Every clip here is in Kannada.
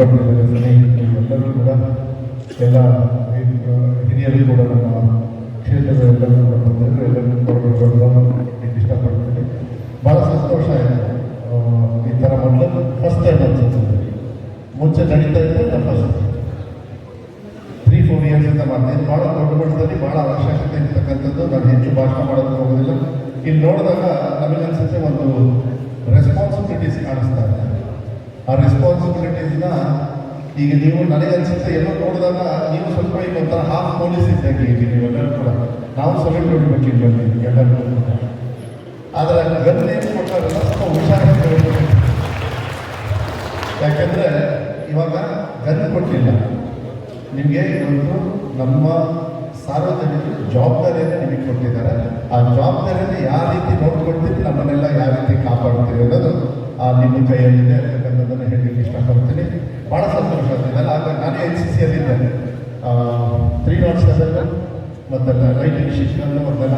ಪಟ್ಟಿದ್ದಾರೆ ಸ್ನೇಹಿತರು ಕೂಡ ಎಲ್ಲ ಹಿರಿಯರು ಕೂಡ ನಮ್ಮ ಕ್ಷೇತ್ರದ ಎಲ್ಲರೂ ಕೂಡ ಬಂದರು ಎಲ್ಲರೂ ಕೊಡಬೇಕು ಇಷ್ಟಪಡ್ತೀನಿ ಭಾಳ ಸಂತೋಷ ಆಯಿತು ಈ ಥರ ಮೊದಲು ಫಸ್ಟ್ ಟೈಮ್ ಅನ್ಸುತ್ತೆ ಮುಂಚೆ ನಡೀತಾ ಇದ್ದೆ ಫಸ್ಟ್ ತ್ರೀ ಫೋರ್ ಇಯರ್ಸ್ ಇಂದ ಮಾಡ್ತೀನಿ ಭಾಳ ದೊಡ್ಡ ಮಟ್ಟದಲ್ಲಿ ಭಾಳ ಅವಶ್ಯಕತೆ ಇರ್ತಕ್ಕಂಥದ್ದು ನಾನು ಹೆಚ್ಚು ಭಾಷಣ ಮಾಡೋದಕ್ಕೆ ಹೋಗೋದಿಲ್ಲ ಇಲ್ಲಿ ನೋಡಿದಾಗ ನಮಗೆ ಅನ್ಸುತ್ತೆ ಒಂದು ರೆಸ್ಪಾನ್ಸಿಬಿಲಿಟೀಸ್ ಕಾಣಿಸ್ತಾ ಇದೆ ಆ ರೆಸ್ಪಾನ್ಸಿಬಿಲಿಟೀಸ್ನ ಈಗ ನೀವು ನನಗೆ ಅನ್ಸುತ್ತೆ ಎಲ್ಲೋ ನೋಡಿದಾಗ ನೀವು ಸ್ವಲ್ಪ ಈಗ ಒಂಥರ ಹಾಫ್ ಪೊಲೀಸ್ ಇದ್ದಂಗೆ ಈಗ ನೀವೆಲ್ಲರೂ ಕೂಡ. ನಾವು ಸಲೂಟ್ ಹೊಡಿಬೇಕಿಲ್ಲ ಎಲ್ಲರೂ. ಆದರೆ ಗನ್ ಏನು ಕೊಟ್ಟಾರಲ್ಲ ಸ್ವಲ್ಪ ಹುಷಾರಾಗಿ ಯಾಕೆಂದರೆ ಇವಾಗ ಗನ್ ಕೊಟ್ಟಿಲ್ಲ. ನಿಮಗೆ ಇವತ್ತು ನಮ್ಮ ಸಾರ್ವಜನಿಕ ಜವಾಬ್ದಾರಿಯನ್ನು ನಿಮಗೆ ಕೊಟ್ಟಿದ್ದಾರೆ. ಆ ಜವಾಬ್ದಾರಿಯನ್ನು ಯಾವ ರೀತಿ ನೋಡ್ಕೊಳ್ತೀರಿ ನಮ್ಮನ್ನೆಲ್ಲ ಯಾವ ರೀತಿ ಕಾಪಾಡ್ತೀರಿ ಅನ್ನೋದು ನಿಮ್ಮ ಕೈಯಲ್ಲಿದೆ ಅಂತಕ್ಕಂಥದ್ದನ್ನು ಹೇಳಲಿಕ್ಕೆ ಇಷ್ಟಪಡ್ತೀನಿ. ಭಾಳ ಸಂತೋಷ ಆಗ್ತಿದೆ. ಆಗ ನಾನು ಎನ್ ಸಿ ಸಿಯಲ್ಲಿದ್ದೇನೆ ತ್ರೀ ನಾಟ್ ಸೆವೆನ್ ಮತ್ತು ರೈಟ್ ಡಿಸಿಷನ್ ಮತ್ತೆಲ್ಲ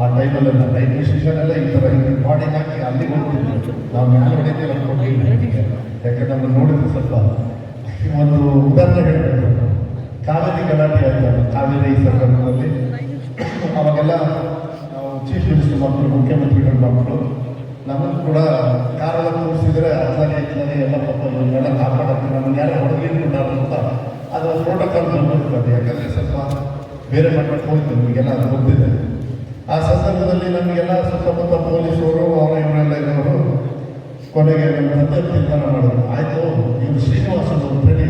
ಆ ಟೈಮಲ್ಲೆಲ್ಲ ರೈಟ್ ಡಿಸಿಷನ್ ಎಲ್ಲ ಈ ಥರ ಹಿಂಗೆ ಬಾಡಿ ಹಾಕಿ ಅಲ್ಲಿ ಹೋಗ್ತಿದ್ವಿ ನಾವು ಮ್ಯಾಲೆ ಹೊಡೆಯಲ್ಲ ಕೊಟ್ಟಿಲ್ಲ ಯಾಕಂದ್ರೆ ನೋಡಿದ್ರೆ ಸ್ವಲ್ಪ ಒಂದು ಉದಾಹರಣೆ ಹೇಳಬೇಕು. ಕಾವೇರಿ ಗಲಾಟೆ ಅಂತ ಕಾವೇರಿ ಸಂದರ್ಭದಲ್ಲಿ. ಅವಾಗೆಲ್ಲ ನಾವು ಚೀಫ್ ಮಿನಿಸ್ಟರ್ ಮಕ್ಕಳು ಮುಖ್ಯಮಂತ್ರಿಗಳ, ಮಕ್ಕಳು ನಮ್ಮನ್ನು ಕೂಡ ಕಾರೆಲ್ಲ ಕೂರಿಸಿದ್ರೆ ಅಸಲಿ ಇತ್ತಲೇ ಎಲ್ಲ ಪಾಪ ಇವನ್ನೆಲ್ಲ ಕಾಪಾಡಕ್ಕೆ ನಮ್ಮನ್ನು ಯಾರು ಹೊಡೆದಿಲ್ಲ ಅಂತ ಅದು ಪ್ರೋಟೋಕಾಲ್ ಬಂದಿರ್ತದೆ ಯಾಕಂದರೆ ಸ್ವಲ್ಪ ಬೇರೆ ಮಟ್ಟಕ್ಕೆ ಹೋಯ್ತು, ನಿಮಗೆಲ್ಲ ಅದು ಗೊತ್ತಿದೆ. ಆ ಸಂದರ್ಭದಲ್ಲಿ ನಮಗೆಲ್ಲ ಸುತ್ತಮುತ್ತ ಪೊಲೀಸರು, ಅವರ ಇವರೆಲ್ಲ ಇರೋರು ಕೊನೆಗೆ ನಮ್ಮ ತಂದೆ ತೀರ್ಮಾನ ಮಾಡೋದು ಆಯಿತು ಇವರು ಶ್ರೀನಿವಾಸ ಅಂತೇಳಿ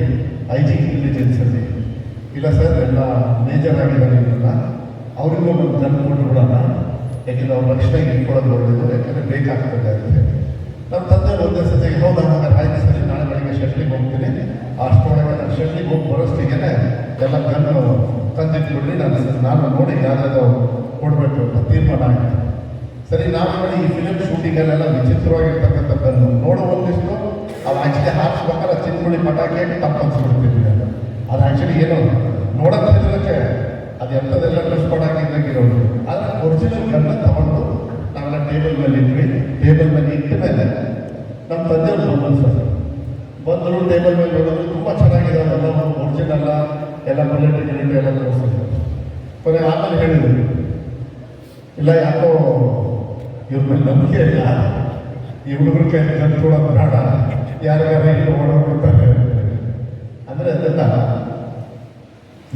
ಐ ಜಿ ಇಂಟೆಲಿಜೆನ್ಸಲ್ಲಿ ಇಲ್ಲ ಸರ್, ಎಲ್ಲ ಮೇಜರ್ ಆಗಿದ್ದಾರೆ ಇವರೆಲ್ಲ ಅವರಿಗೂ ಒಂದು ಕೊಟ್ಟು ಕೊಟ್ಬಿಡೋಣ ಯಾಕೆಂದ್ರೆ ಅವ್ರ ರಕ್ಷಣೆಗೆ ಇಟ್ಕೊಳ್ಳೋದು ಒಳ್ಳೆಯದು ಯಾಕಂದರೆ ಬೇಕಾಗಬೇಕಾಗುತ್ತೆ ನಮ್ಮ ತಂದೆ ಒಂದೇ ಸತಿ ಹೌದಾ ಹಾಗಾದ್ರೆ ಆಯ್ತು ಸರಿ, ನಾಳೆ ಬೆಳಿಗ್ಗೆ ಶಟ್ಲಿಗೆ ಹೋಗ್ತೀನಿ. ಅಷ್ಟರೊಳಗೆ ನಾನು ಶಟ್ಲಿಗೆ ಹೋಗಿ ಬರೋಷ್ಟಿಗೆ ಎಲ್ಲ ಗನ್ನು ತಂದಿಟ್ಬಿಡ್ರಿ ನಾನು ನಾನು ನೋಡಿ ಯಾರಾದರೂ ಕೊಡಬೇಕು ಅಂತ ತೀರ್ಮಾನ ಆಯಿತು ಸರಿ ನಾವು ನೋಡಿ ಈ ಫಿಲಮ್ ಶೂಟಿಂಗಲ್ಲೆಲ್ಲ ವಿಚಿತ್ರವಾಗಿರ್ತಕ್ಕಂಥ ಗನ್ನು ನೋಡೋ ಒಂದಿಷ್ಟು, ಅದು ಆ್ಯಕ್ಚುಲಿ ಹಾರಿಸ್ಬೇಕಾದ್ರೆ ಚಿನ್ಕುಳಿ ಪಟಾಕಿ ತಪ್ಪು ಅನ್ಸ್ಬಿಡ್ತೀನಿ ಅದು ಆ್ಯಕ್ಚುಲಿ ಏನು ನೋಡೋದಕ್ಕೆ ಅದು ಎಂಥದ್ದೆಲ್ಲ ಡ್ರೆಸ್ ಪಟಾಕಿದ್ದಾಗಿರೋದು ಆದರೆ ಒರಿಜಿನಲ್ ಗನ್ನ ತಗೊಂಡು ನಾವೆಲ್ಲ ಟೇಬಲ್ ಮೇಲೆ ಇದ್ವಿ. ಟೇಬಲ್ ಮೇಲೆ ಇಟ್ಟ ಮೇಲೆ ನಮ್ಮ ತಂದೆಯವರು ಬಂದರು ಸರ್ ಬಂದರು ಟೇಬಲ್ ಮೇಲೆ ನೋಡಿದ್ರು ತುಂಬ ಚೆನ್ನಾಗಿದೆ, ಅದೆಲ್ಲ ಒರಿಜಿನಲ್ ಎಲ್ಲ ಬುಲೆಟ್ ಗಿಲೆಟ್ ಎಲ್ಲ ತೋರಿಸಿದ್ರು ಕೊನೆ ಆಮೇಲೆ ಹೇಳಿದ್ರು. ಇಲ್ಲ, ಯಾಕೋ ಇವ್ರ ಮೇಲೆ ನಂಬಿಕೆ ಇಲ್ಲ. ಈ ಹುಡುಗರು ಕೈ ಕೂಡ ಬೇಡ. ಯಾರ್ಯಾರು ಇಲ್ಲಿ ಓಡೋಗ್ಬಿಡ್ತಾರೆ ಅಂದರೆ ಅದೆಲ್ಲ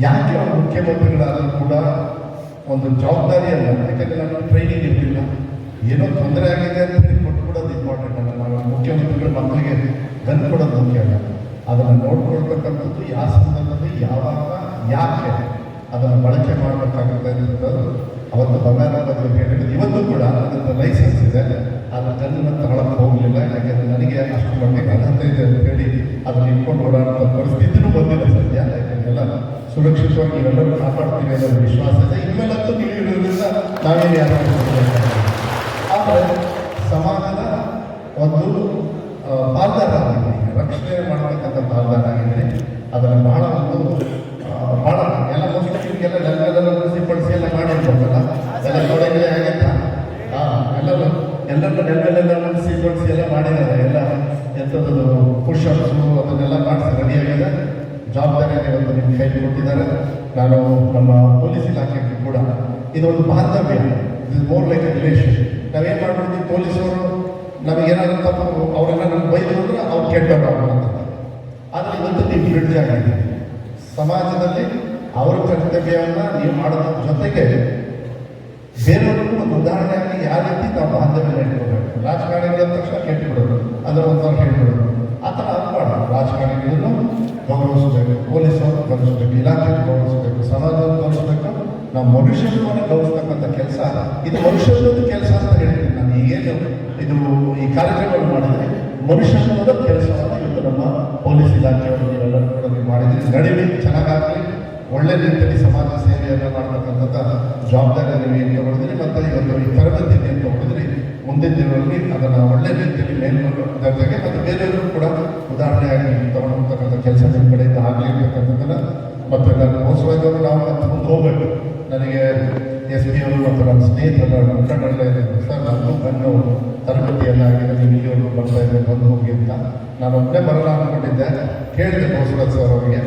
ಯಾಕೆ ಅವರು ಮುಖ್ಯಮಂತ್ರಿಗಳಾದರೂ ಕೂಡ ಒಂದು ಜವಾಬ್ದಾರಿಯಲ್ಲ ಯಾಕಂದರೆ ನಾನು ಟ್ರೈನಿಂಗ್ ಇರಲಿಲ್ಲ. ಏನೋ ತೊಂದರೆ ಆಗಿದೆ ಅಂತ ಹೇಳಿ ಕೂಡ ಇಂಪಾರ್ಟೆಂಟ್ ಅಲ್ಲ. ನಾವು ಮುಖ್ಯಮಂತ್ರಿಗಳ ಮಕ್ಕಳಿಗೆ ಗನ್ ಕೊಡೋದು ಮುಖ್ಯ ಅಲ್ಲ. ಅದನ್ನು ನೋಡ್ಕೊಳ್ತಕ್ಕಂಥದ್ದು ಯಾವ ಸಂದರ್ಭದಲ್ಲಿ, ಯಾವಾಗ, ಯಾಕೆ ಅದನ್ನು ಬಳಕೆ ಮಾಡಬೇಕಾಗುತ್ತೆ ಅನ್ನೋದು ಅವತ್ತು ಬಂಗಾರ ಹೇಳಿದ್ರು. ಇವತ್ತು ಕೂಡ ಅದರ ಲೈಸೆನ್ಸ್ ಇದೆ. ಅದನ್ನ ಗನ್ನನ್ನು ತಗೊಳಕ್ಕೆ ಹೋಗಲಿಲ್ಲ. ಯಾಕೆಂದರೆ ನನಗೆ ಅಷ್ಟು ಮಟ್ಟಿಗೆ ಅರ್ಹತೆ ಇದೆ ಅಂತ ಹೇಳಿ ಅದನ್ನು ಇಟ್ಕೊಂಡು ಓಡಾಡುವ ಪರಿಸ್ಥಿತಿನೂ ಬಂದಿಲ್ಲ ಸದ್ಯ. ಸುರಕ್ಷಿತವಾಗಿ ಎಲ್ಲರೂ ಕಾಪಾಡ್ತೀವಿ ಅನ್ನೋ ವಿಶ್ವಾಸ ಇದೆ. ಇನ್ಮೇಲಂತೂ ನೀವು ಇರೋದ್ರಿಂದ ನಾವೇನು ಯಾರು ಆದರೆ ಸಮಾಜದ ಒಂದು ಪಾಲ್ದಾರ ಆಗಿದ್ದೀನಿ ರಕ್ಷಣೆ ಮಾಡತಕ್ಕಂಥ ಪಾಲ್ದಾರ ಆಗಿದ್ದೀನಿ ಅದನ್ನು ಬಹಳ ಒಂದು ಭಾಳ ಎಲ್ಲ ಮುಸ್ಲಿಮ್ಗೆಲ್ಲ ನೆಲೆಲ್ಲ ಸಿಂಪಡಿಸಿ ಎಲ್ಲ ಮಾಡಿರ್ಬೇಕಲ್ಲ ಎಲ್ಲ ಕೊಡಗಡೆ ಆಗತ್ತಾ ಹಾಂ ಎಲ್ಲರೂ ಎಲ್ಲರೂ ನೆಲೆಲ್ಲ ಸಿಂಪಡಿಸಿ ಎಲ್ಲ ಮಾಡಿದ್ದಾರೆ ಎಲ್ಲ ಎಂಥದ್ದು ಪುಷಪ್ಸು ಅದನ್ನೆಲ್ಲ ಮಾಡಿಸಿ ರೆಡಿಯಾಗಿದೆ ಜವಾಬ್ದಾರಿಯನ್ನು ಇವತ್ತು ನಿಮ್ಮ ಕೈಲಿ ಕೊಟ್ಟಿದ್ದಾರೆ ನಾನು ನಮ್ಮ ಪೊಲೀಸ್ ಇಲಾಖೆಗೆ ಕೂಡ ಇದೊಂದು ಬಾಂಧವ್ಯ. ಇದು ಮೋರ್ ಲೈಕ್ ರಿಲೇಷನ್ ನಾವೇನು ಮಾಡ್ಬಿಡ್ತೀವಿ? ಪೊಲೀಸವರು ನಮಗೇನಾದ್ರೂ ತಪ್ಪು ಅವರೆಲ್ಲ ನಮ್ಗೆ ಬೈದ್ರು ಅಂದ್ರೆ ಅವ್ರು ಕೆಟ್ಟವರು ಅಂತ. ಆದರೆ ಇವತ್ತು ನೀವು ಬಿಡುಗಡೆ ಆಗಿದೆ ಸಮಾಜದಲ್ಲಿ ಅವರ ಕರ್ತವ್ಯವನ್ನು ನೀವು ಮಾಡೋದ್ರ ಜೊತೆಗೆ ಬೇರೆಯವ್ರಿಗೂ ಒಂದು ಉದಾಹರಣೆಯಾಗಿ ಯಾವ ರೀತಿ ನಾವು ಬಾಂಧವ್ಯ ಇಟ್ಕೋಬೇಕು ರಾಜಕಾರಣಿಗಳ ತಕ್ಷಣ ಕೆಟ್ಟು ಬಿಡೋದು ಅದರ ಒಂಥರ ಹೇಳ್ಬಿಡೋದು ಆ ಥರ ಅನ್ಬಾರ್ದು ರಾಜಕಾರಣಿಗಳನ್ನು ಗೌರವಿಸಬೇಕು ಪೊಲೀಸರು ಗೌರವಿಸಬೇಕು ಇಲಾಖೆ ಗೌರವಿಸಬೇಕು ಸಮಾಜವನ್ನು ಗೌರವಿಸಬೇಕು ನಾವು ಮನುಷ್ಯತ್ವವನ್ನು ಗೌರಿಸ್ತಕ್ಕಂಥ ಕೆಲಸ ಇದು ಮನುಷ್ಯತ್ವದ ಕೆಲಸ ಅಂತ ಹೇಳ್ತೀನಿ ನಾನು. ಏನು ಇದು ಈ ಕಾರ್ಯಕ್ರಮವನ್ನು ಮಾಡಿದ್ರೆ ಮನುಷ್ಯತ್ವದ ಕೆಲಸವನ್ನು ಇವತ್ತು ನಮ್ಮ ಪೊಲೀಸ್ ಇಲಾಖೆಯವರು ನೀವೆಲ್ಲರೂ ಕೂಡ ಮಾಡಿದ್ದೀರಿ. ನಡೀಲಿ ಚೆನ್ನಾಗಾಗಲಿ. ಒಳ್ಳೆ ರೀತಿಯಲ್ಲಿ ಸಮಾಜ ಸೇವೆಯನ್ನು ಮಾಡತಕ್ಕಂಥ ಜವಾಬ್ದಾರಿ ನೀವು ಏನು ತಗೊಂಡಿದ್ದೀರಿ? ಮತ್ತು ಇವತ್ತು ಈ ತರಬೇತಿ ಏನು ತಗೊಂಡಿದ್ರಿ ಮುಂದಿನ ದಿನಗಳಲ್ಲಿ ಅದನ್ನು ಒಳ್ಳೆ ರೀತಿಯಲ್ಲಿ ಮೇಲ್ಕೊಂಡು ಮತ್ತು ಬೇರೆಯವರು ಕೂಡ ಉದಾಹರಣೆಯಾಗಿ ತಗೊಂಡೋಗ್ತಕ್ಕಂಥ ಕೆಲಸ ನಿಮ್ಮ ಕಡೆಯಿಂದ ಆಗಲಿ ಅಂತಕ್ಕಂಥದ್ದನ್ನು ಮತ್ತು ನನ್ನ ಮೋಸವಾಗಿ ನಾವು ಮತ್ತೆ ಮುಂದೆ ಹೋಗಬೇಕು ನನಗೆ ಎಸ್ ಪಿ ಅವರು ಮತ್ತು ನನ್ನ ಸ್ನೇಹಿತರೆಲ್ಲ ಮುಖಂಡರೆಲ್ಲ ಇದ್ದಾರೆ ಸರ್ ನಾನು ಎಲ್ಲ ಆಗಿದೆ ನೀವು ಇಲ್ಲಿವರೆಗೂ ಬರ್ತಾ ಇದ್ದೆ ಬಂದು ಹೋಗಿ ಅಂತ. ನಾನು ಒಬ್ಬನೇ ಬರಲ್ಲ ಅಂದ್ಕೊಂಡಿದ್ದೆ ಕೇಳಿದೆ ಬಹುಸರಾಜ್ ಸರ್ ಅವರಿಗೆ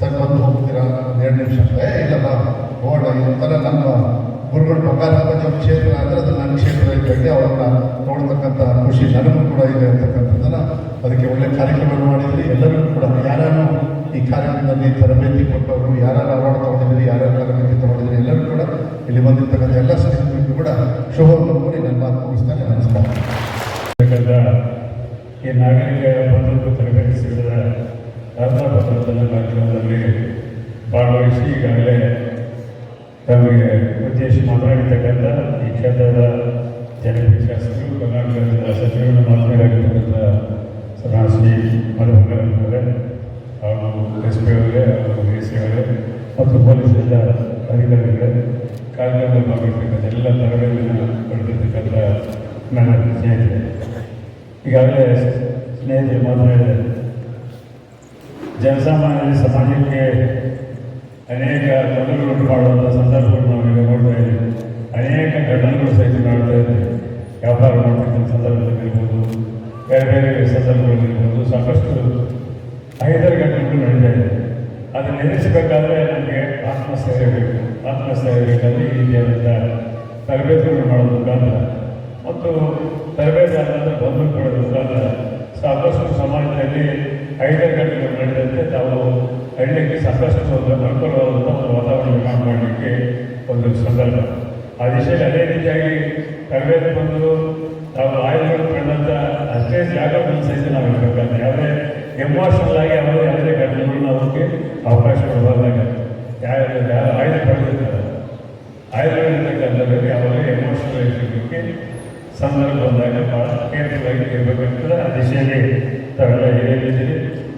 ಸರ್ ಬಂದು ಹೋಗ್ತೀರಾ? ಒಂದು ಎರಡು ನಿಮಿಷ. "ಏ, ಇಲ್ಲಮ್ಮ ಹೋಗೋಣ ಇದೊಂಥರ ನಮ್ಮ ಗುರುಗಳು ಬಂಗಾರಾಮ ಕ್ಷೇತ್ರ ಅಂದರೆ ಅದು ನನ್ನ ಕ್ಷೇತ್ರ ಇದ್ದಂಗೆ ಅವ್ರನ್ನ ನೋಡ್ತಕ್ಕಂಥ ಖುಷಿ ನನಗೂ ಕೂಡ ಇದೆ ಅಂತಕ್ಕಂಥದ್ದನ್ನ ಅದಕ್ಕೆ ಒಳ್ಳೆ ಕಾರ್ಯಕ್ರಮ ಮಾಡಿದ್ರಿ. ಎಲ್ಲರಿಗೂ ಕೂಡ ಯಾರು ಈ ಕಾರ್ಯಕ್ರಮದಲ್ಲಿ ತರಬೇತಿ ಕೊಟ್ಟವರು ಯಾರು ಅವಾರ್ಡ್ ತೊಗೊಂಡಿದ್ದೀರಿ ಯಾರ್ಯಾರು ತರಬೇತಿ ತಗೊಂಡಿದ್ರಿ ಎಲ್ಲರೂ ಕೂಡ ಇಲ್ಲಿ ಬಂದಿರ್ತಕ್ಕಂಥ ಎಲ್ಲ ಸ್ನೇಹಿತರಿಗೂ ಕೂಡ ಶುಭವನ್ನು ಕೋರಿ ನನ್ನ ಮಾತು ಮುಗಿಸ್ತಾನೆ. ನಮಸ್ಕಾರ. ಈ ನಾಗರಿಕ ಬಂಧುತ್ವ ತರಬೇತಿ ಶಿಬಿರದ ಅರ್ಧ ಪತ್ರದಲ್ಲಿ ಕಾರ್ಯಕ್ರಮದಲ್ಲಿ ಭಾಗವಹಿಸಿ ಈಗಾಗಲೇ ತಮಗೆ ಉದ್ದೇಶ ಮಾತನಾಡಿರ್ತಕ್ಕಂಥ ಈ ಕ್ಷೇತ್ರದ ಜನಪ್ರಿಯ ಶಾಸಕರು, ಕರ್ನಾಟಕದ ಸಚಿವರು ಮಾತನಾಡಿರ್ತಕ್ಕಂಥ ಶ್ರೀ ಮಧುಮಂಗಲ್ ಅವರೇ ಹಾಗೂ ಎಸ್ ಪಿ ಅವರೇ ಹಾಗೂ ಎ ಸಿ ಅವರೇ ಮತ್ತು ಪೊಲೀಸ್ ಎಲ್ಲ ಅಧಿಕಾರಿಗಳೇ ಕಾರ್ಯಕ್ರಮದಲ್ಲಿ ಭಾಗವಹಿಸ್ತಕ್ಕಂಥ ಎಲ್ಲ ತರಬೇತಿಯನ್ನು ಪಡೆದಿರ್ತಕ್ಕಂಥ ನನ್ನ ಸ್ನೇಹಿತರೆ. ಈಗಾಗಲೇ ಸ್ನೇಹಿತರು ಮಾತನಾಡಿದ್ದಾರೆ. ಜನಸಾಮಾನ್ಯರ ಸಮಾಜಕ್ಕೆ ಅನೇಕ ತೊಂದರೆಗಳು ಮಾಡುವಂಥ ಸಂದರ್ಭಗಳು ನಾವೀಗ ನೋಡ್ತಾ ಇದ್ದೀವಿ ಅನೇಕ ಘಟನೆಗಳು ಸಹಿತ ನೋಡ್ತಾ ಇದ್ದೀವಿ ವ್ಯಾಪಾರ ಮಾಡ್ತಕ್ಕಂಥ ಸಂದರ್ಭದಲ್ಲಿರ್ಬೋದು, ಬೇರೆ ಬೇರೆ ಸಂದರ್ಭಗಳಲ್ಲಿರ್ಬೋದು ಸಾಕಷ್ಟು ಐದಾರು ಘಟನೆಗಳು ನಡೀತಾ ಇದೆ. ಅದನ್ನು ಎದುರಿಸಬೇಕಾದ್ರೆ ನಮಗೆ ಆತ್ಮಸ್ಥೈರ್ಯ ಬೇಕು. ಆತ್ಮಸ್ಥೈರ್ಯ ಬೇಕಾದರೆ ಈ ತರಬೇತಿಗಳು ಮಾಡೋದ್ರ ಮುಖಾಂತರ ಮತ್ತು ತರಬೇತಿ ಆದಂಥ ಬಂಧು ಕೊಡೋದ್ರ ಮುಖಾಂತರ ಸಾಕಷ್ಟು ಸಮಾಜದಲ್ಲಿ ಘಟನೆಗಳು ನಡೆದಂತೆ ತಾವು ಹಳ್ಳಿಗೆ ಸಾಕಷ್ಟು ಒಂದು ಅನುಕೂಲವಾದಂಥ ಒಂದು ವಾತಾವರಣ ನಿರ್ಮಾಣ ಮಾಡಲಿಕ್ಕೆ ಒಂದು ಸಂದರ್ಭ. ಆ ದಿಶೆಯಲ್ಲಿ ಅದೇ ರೀತಿಯಾಗಿ ತರಬೇತಿ ಬಂದು ತಾವು ಆಯುಧಗಳು ಕಂಡಂಥ ಅಷ್ಟೇ ಜಾಗವನ್ನು ಸಹಿತ ನಾವು ಇರಬೇಕಾದ್ರೆ ಯಾವುದೇ ಎಮೋಷನಲ್ ಆಗಿ ಯಾವುದೇ ಯಾವುದೇ ಘಟನೆಗಳು ನಾವು ಅವಕಾಶ ಕೊಡಬಾರ್ದಾಗ ಯಾರು ಯಾರು ಆಯುಧ ಪಡೆದಿರ್ತಾರೆ ಆಯುರ್ವೇದಿಕದಲ್ಲಿ ಯಾವಾಗ ಎಮೋಷನಲ್ ಇರಲಿಕ್ಕೆ ಸಂದರ್ಭ ಬಂದಾಗ ಭಾಳ ಕೇರ್ಫುಲ್ ಆಗಿ ಇರಬೇಕಾಗ್ತದೆ ಆ ದಿಶೆಯಲ್ಲಿ ತಾವೆಲ್ಲ ಹಿರಿಯರಿದ್ದೀರಿ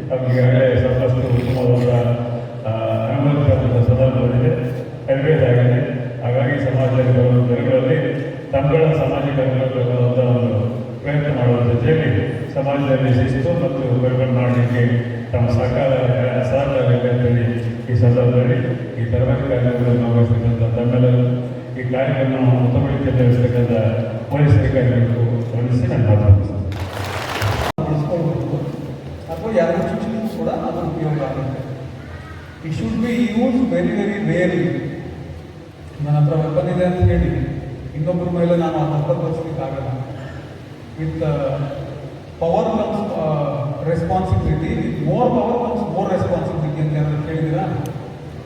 ನಮಗೀಗಾಗಲೇ ಸಾಕಷ್ಟು ಉತ್ತಮವಾದ ಆ, ಅನುಭವಿಸಿದಂಥ ಸಂದರ್ಭ ಬಂದಿದೆ ತರಬೇತಿ ಆಗಿದೆ ಹಾಗಾಗಿ ಸಮಾಜದಲ್ಲಿ ಬರುವ ದಿನಗಳಲ್ಲಿ ತಮ್ಮಗಳ ಸಾಮಾಜಿಕ ಅನುಭವಿಸುವಂಥ ಒಂದು ಪ್ರಯತ್ನ ಮಾಡುವ ಜೊತೆಯಲ್ಲಿ ಸಮಾಜದಲ್ಲಿ ಶಿಸ್ತು ಮತ್ತು ಬೆಳವಣಿಗೆ ಮಾಡಲಿಕ್ಕೆ ತಮ್ಮ ಸಹಕಾರ ಸಹಕಾರ ಇದೆ ಅಂತೇಳಿ ಈ ಸಂದರ್ಭದಲ್ಲಿ ಈ ತರಬೇತಿ ಕಾರ್ಯಕ್ರಮದಲ್ಲಿ ಭಾಗವಹಿಸ್ತಕ್ಕಂಥ ತಮ್ಮೆಲ್ಲರೂ ಈ ಕಾರ್ಯಕ್ರಮ ಉತ್ತಮಕ್ಕೆ ತಿಳಿಸ್ತಕ್ಕಂಥ ಪೊಲೀಸ್ ಅಧಿಕಾರಿಗಳಿಗೂ ವಂದಿಸಿ ನಾನು ಮಾತಾಡ್ತೀನಿ ಅಥವಾ ಯಾರು ಶಿಕ್ಷಣಕ್ಕೂ ಕೂಡ ಅದು ಉಪಯೋಗ ಆಗುತ್ತೆ. It should be use very very rarely ನನ್ನ ಹತ್ರ ವೆಪನ್ ಇದೆ ಅಂತ ಹೇಳಿ ಇನ್ನೊಬ್ಬರ ಮೇಲೆ ನಾನು ತೋರಿಸ್ಲಿಕ್ಕಾಗಲ್ಲ with power comes responsibility more power comes more responsibility ಅಂತ ಯಾರು ಕೇಳಿದ್ದೀರಾ?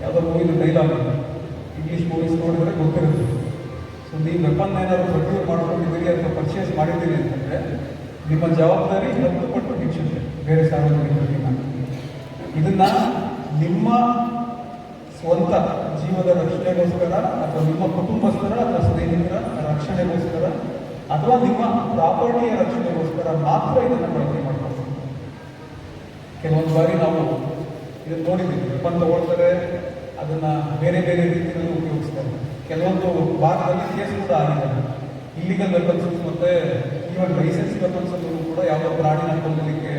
ಯಾವುದೋ ಮೂವಿನ ಡೈಲಾಗ್ ಇಂಗ್ಲೀಷ್ ಮೂವೀಸ್ ನೋಡಿದ್ರೆ ಗೊತ್ತಿರುತ್ತೆ ಸೊ ನೀವು ವೆಪನ್ ಏನಾದ್ರು ಪ್ರೊಕ್ಯೂರ್ ಮಾಡ್ಕೊಂಡಿದ್ದೀರಿ ಅಥವಾ ಪರ್ಚೇಸ್ ಮಾಡಿದ್ದೀರಿ ಅಂತಂದರೆ, ನಿಮ್ಮ ಜವಾಬ್ದಾರಿ ಹತ್ತು ಪಟ್ಟು ಹೆಚ್ಚುತ್ತೆ ಬೇರೆ ಸಾರ್ವಜನಿಕರಿಗಿಂತ ಇದನ್ನ ನಿಮ್ಮ ಸ್ವಂತ ಜೀವದ ರಕ್ಷಣೆಗೋಸ್ಕರ ಅಥವಾ ನಿಮ್ಮ ಕುಟುಂಬಸ್ಥರ ಅಥವಾ ಸ್ನೇಹಿತರ ರಕ್ಷಣೆಗೋಸ್ಕರ ಅಥವಾ ನಿಮ್ಮ ಪ್ರಾಪರ್ಟಿಯ ರಕ್ಷಣೆಗೋಸ್ಕರ ಮಾತ್ರ ಇದನ್ನು ಬಳಕೆ ಮಾಡಬಹುದು ಕೆಲವೊಂದು ಬಾರಿ ನಾವು ಇದನ್ನು ನೋಡಿದ್ದೀವಿ. ವೆಪನ್ ತಗೊಳ್ತಾರೆ ಅದನ್ನ ಬೇರೆ ಬೇರೆ ರೀತಿಯಲ್ಲಿ ಉಪಯೋಗಿಸ್ತಾರೆ. ಕೆಲವೊಂದು ಭಾಗದಲ್ಲಿ ಕೇಸ್ ಕೂಡ ಆಗಿದೆ. ಇಲ್ಲಿಗಲ್ ವೆಪನ್ಸ್ ಮತ್ತೆ ಈವನ್ ಲೈಸೆನ್ಸ್ ವೆಪನ್ಸ್ ಅನ್ನೋದು ಕೂಡ ಯಾವುದೋ ಪ್ರಾಣಿನ ಕೊಲ್ಲಲಿಕ್ಕೆ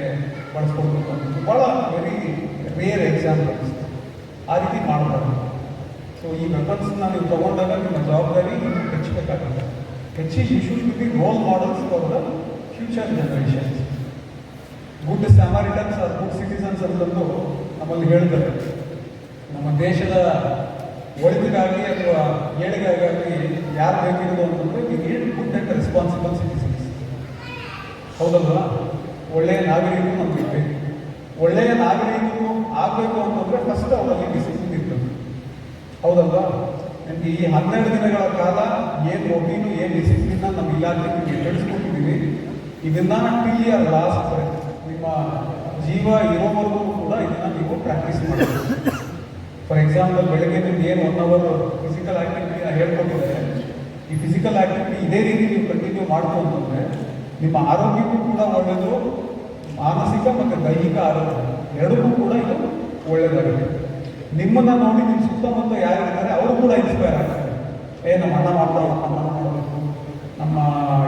ಬಳಸ್ಕೊಳ್ಬೇಕು ಅಂತ ಭಾಳ ವೆರಿ ರೇರ್ ಎಕ್ಸಾಂಪಲ್ಸ್ ಆ ರೀತಿ ಮಾಡಬಾರ್ದು. ಸೊ ಈ ವೆಪನ್ಸ್ನ ನೀವು ತಗೊಂಡಾಗ ನಿಮ್ಮ ಜವಾಬ್ದಾರಿ ಹೆಚ್ಚಬೇಕಾಗುತ್ತೆ ಹೆಚ್ಚಿ you should be role models for the future generations good Samaritans are good citizens ಅಂತಂದು ನಮ್ಮಲ್ಲಿ ಹೇಳ್ತಾರೆ. ದೇಶದ ಒಳಿತಿಗಾಗಿ ಅಥವಾ ಏಳಿಗೆಗಾಗಿ ಯಾರು ಬೇಕಿರೋದು ಅಂತಂದ್ರೆ we need good responsible citizens ಹೌದಲ್ವಾ? ಒಳ್ಳೆಯ ನಾಗರಿಕರು ನಮ್ಗೆ ಬೇಕು. ಒಳ್ಳೆಯ ನಾಗರಿಕರು ಆಗಬೇಕು ಅಂತಂದ್ರೆ ಫಸ್ಟ್ ಅವರಲ್ಲಿ ಡಿಸಿಪ್ಲಿನ್ ಇರ್ತದೆ. ಹೌದಲ್ವಾ? ನಿಮಗೆ ಈ ಹನ್ನೆರಡು ದಿನಗಳ ಕಾಲ ಏನು ರೊಟೀನು ಏನು ಡಿಸಿಪ್ಲಿನ್ ನಮ್ಮ ಇಲಾಖೆ ನಿಮಗೆ ತಿಳಿಸ್ಕೊಟ್ಟಿದ್ದೀವಿ. ಇದನ್ನ ಟಿಲ್ ಇಯರ್ ಲಾಸ್ಟ್ ನಿಮ್ಮ ಜೀವ ಇರೋವರೆಗೂ ಕೂಡ ಇದನ್ನ ನೀವು ಪ್ರಾಕ್ಟೀಸ್ ಮಾಡಬೇಕು ಫಾರ್ ಎಕ್ಸಾಂಪಲ್ ಬೆಳಗ್ಗೆ ನಿಮ್ಗೆ ಏನು ಒನ್ ಅವರ್ ಫಿಸಿಕಲ್ ಆಕ್ಟಿವಿಟಿ ಹೇಳ್ಕೊಟ್ಟಿದ್ದಾರೆ ಈ ಫಿಸಿಕಲ್ ಆಕ್ಟಿವಿಟಿ ಇದೇ ರೀತಿ ನೀವು ಕಂಟಿನ್ಯೂ ಮಾಡ್ತು ಅಂತಂದ್ರೆ ನಿಮ್ಮ ಆರೋಗ್ಯಕ್ಕೂ ಕೂಡ ಒಳ್ಳೆಯದು ಮಾನಸಿಕ ಮತ್ತು ದೈಹಿಕ ಆರೋಗ್ಯ ಎರಡಕ್ಕೂ ಕೂಡ ಇದು ಒಳ್ಳೆಯದಾಗುತ್ತೆ ನಿಮ್ಮನ್ನ ನೋಡಿ ನಿಮ್ಮ ಸುತ್ತಮುತ್ತ ಯಾರಿದ್ದಾರೆ ಅವರು ಕೂಡ ಇನ್ಸ್ಪೈರ್ ಆಗ್ತಾರೆ. ಏ, ನಮ್ಮ ಅಣ್ಣ ಮಾಡ್ತಾರೆ ನಮ್ಮ ಅಣ್ಣ ಮಾಡಬೇಕು ನಮ್ಮ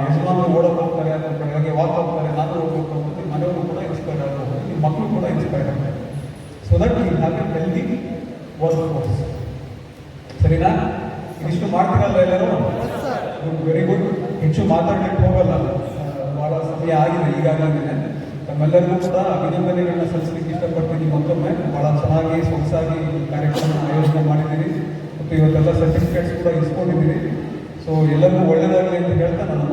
ಯಜಮಾನರು ಓಡೋಕೆ ಹೋಗ್ತಾರೆ ಅಥವಾ ಬೆಳಗ್ಗೆ ವಾಕ್ ಹೋಗ್ತಾರೆ ನಾನು ಹೋಗ್ಬೇಕು ನಿಮ್ಮ ಮನೆಯವರು ಕೂಡ ಇನ್ಸ್ಪೈರ್ ಆಗ್ತಾರೆ, ನಿಮ್ಮ ಮಕ್ಕಳು ಕೂಡ ಇನ್ಸ್ಪೈರ್ ಆಗ್ತಾರೆ. So that you have a healthy workforce ಸರಿನಾ? ಇಷ್ಟು ಮಾಡ್ತೀರಲ್ಲ ಎಲ್ಲರೂ? ವೆರಿ ಗುಡ್ ಹೆಚ್ಚು ಮಾತಾಡ್ಲಿಕ್ಕೆ ಹೋಗಲ್ಲ. ಬಹಳ ಸಮಯ ಆಗಿದೆ ಈಗಾಗಲೇ ತಮ್ಮೆಲ್ಲರಿಗೂ ಕೂಡ ಅಭಿನಂದನೆಗಳನ್ನ ಸಲ್ಲಿಸಲಿಕ್ಕೆ ಇಷ್ಟಪಡ್ತೀನಿ ಮತ್ತೊಮ್ಮೆ. ಭಾಳ ಚೆನ್ನಾಗಿ ಸೊಗಸಾಗಿ ಕಾರ್ಯಕ್ರಮ ಆಯೋಜನೆ ಮಾಡಿದ್ದೀರಿ. ಮತ್ತು ಇವತ್ತೆಲ್ಲ ಸರ್ಟಿಫಿಕೇಟ್ಸ್ ಕೂಡ ಇಸ್ಕೊಂಡಿದ್ದೀರಿ. ಸೊ ಎಲ್ಲರಿಗೂ ಒಳ್ಳೆಯದಾಗಲಿ ಅಂತ ಹೇಳ್ತಾ ನಾನು